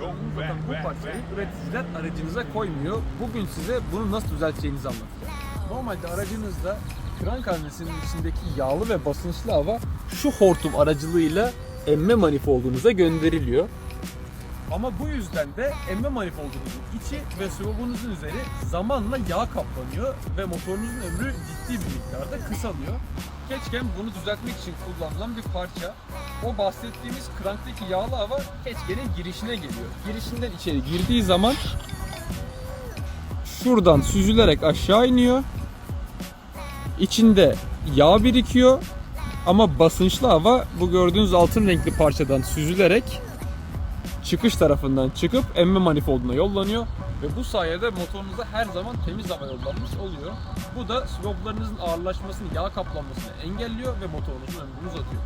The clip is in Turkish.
Zaten bu parçayı üreticiler aracınıza koymuyor. Bugün size bunu nasıl düzelteceğinizi anlatacağım. Normalde aracınızda krank hanesinin içindeki yağlı ve basınçlı hava şu hortum aracılığıyla emme manifoldunuza gönderiliyor. Ama bu yüzden de emme manifoldunuzun içi ve sıvabunuzun üzeri zamanla yağ kaplanıyor ve motorunuzun ömrü ciddi bir miktarda kısalıyor. Keçken bunu düzeltmek için kullanılan bir parça. O bahsettiğimiz kranktaki yağlı hava keçkenin girişine geliyor. Girişinden içeri girdiği zaman şuradan süzülerek aşağı iniyor. İçinde yağ birikiyor ama basınçlı hava bu gördüğünüz altın renkli parçadan süzülerek çıkış tarafından çıkıp emme manifolduna yollanıyor ve bu sayede motorunuza her zaman temiz hava yollanmış oluyor. Bu da swaplarınızın ağırlaşmasını, yağ kaplanmasını engelliyor ve motorunuzun ömrünü uzatıyor.